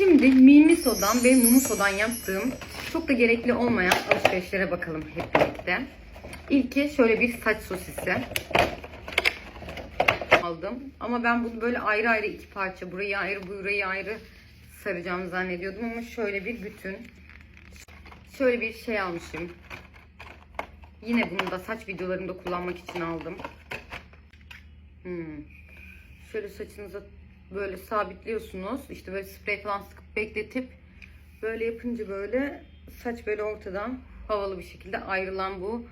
Şimdi Mimiso'dan ve Mumuso'dan yaptığım çok da gerekli olmayan alışverişlere bakalım hep birlikte. İlki şöyle bir saç sosisi aldım. Ama ben bunu böyle ayrı ayrı iki parça, burayı ayrı, burayı ayrı saracağımı zannediyordum ama şöyle bir bütün. Şöyle bir şey almışım. Yine bunu da saç videolarımda kullanmak için aldım. Hmm. Şöyle saçınıza böyle sabitliyorsunuz. İşte böyle sprey falan sıkıp bekletip böyle yapınca böyle saç böyle ortadan havalı bir şekilde ayrılan bu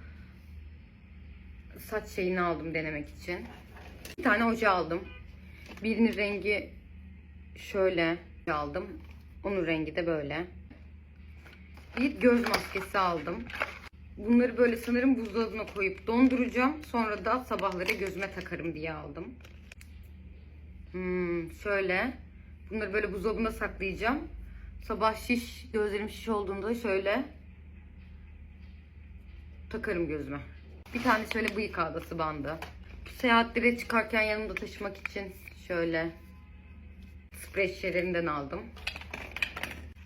saç şeyini aldım denemek için. Bir tane oje aldım. Birinin rengi şöyle aldım. Onun rengi de böyle. Bir göz maskesi aldım. Bunları böyle sanırım buzdolabına koyup donduracağım. Sonra da sabahları gözüme takarım diye aldım. Hmm, şöyle. Bunları böyle buzdolabında saklayacağım. Sabah şiş, gözlerim şiş olduğunda şöyle takarım gözüme. Bir tane şöyle bıyık ağdası bandı. Seyahatlere çıkarken yanımda taşımak için şöyle sprey şişelerinden aldım.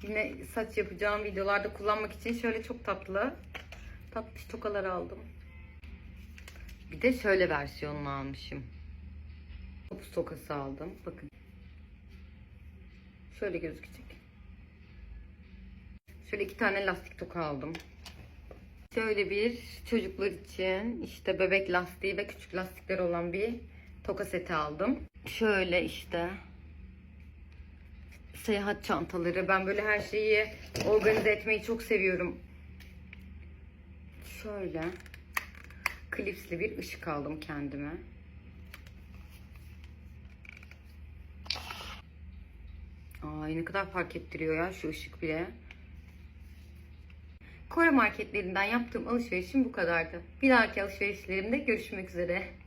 Yine saç yapacağım videolarda kullanmak için şöyle çok tatlı tatlış tokalar aldım. Bir de şöyle versiyonunu almışım. Topuz tokası aldım. Bakın. Şöyle gözükecek. Şöyle iki tane lastik toka aldım. Şöyle bir çocuklar için işte bebek lastiği ve küçük lastikler olan bir toka seti aldım. Şöyle işte seyahat çantaları. Ben böyle her şeyi organize etmeyi çok seviyorum. Şöyle klipsli bir ışık aldım kendime. Ay ne kadar fark ettiriyor ya şu ışık bile. Kore marketlerinden yaptığım alışverişim bu kadardı. Bir dahaki alışverişlerimde görüşmek üzere.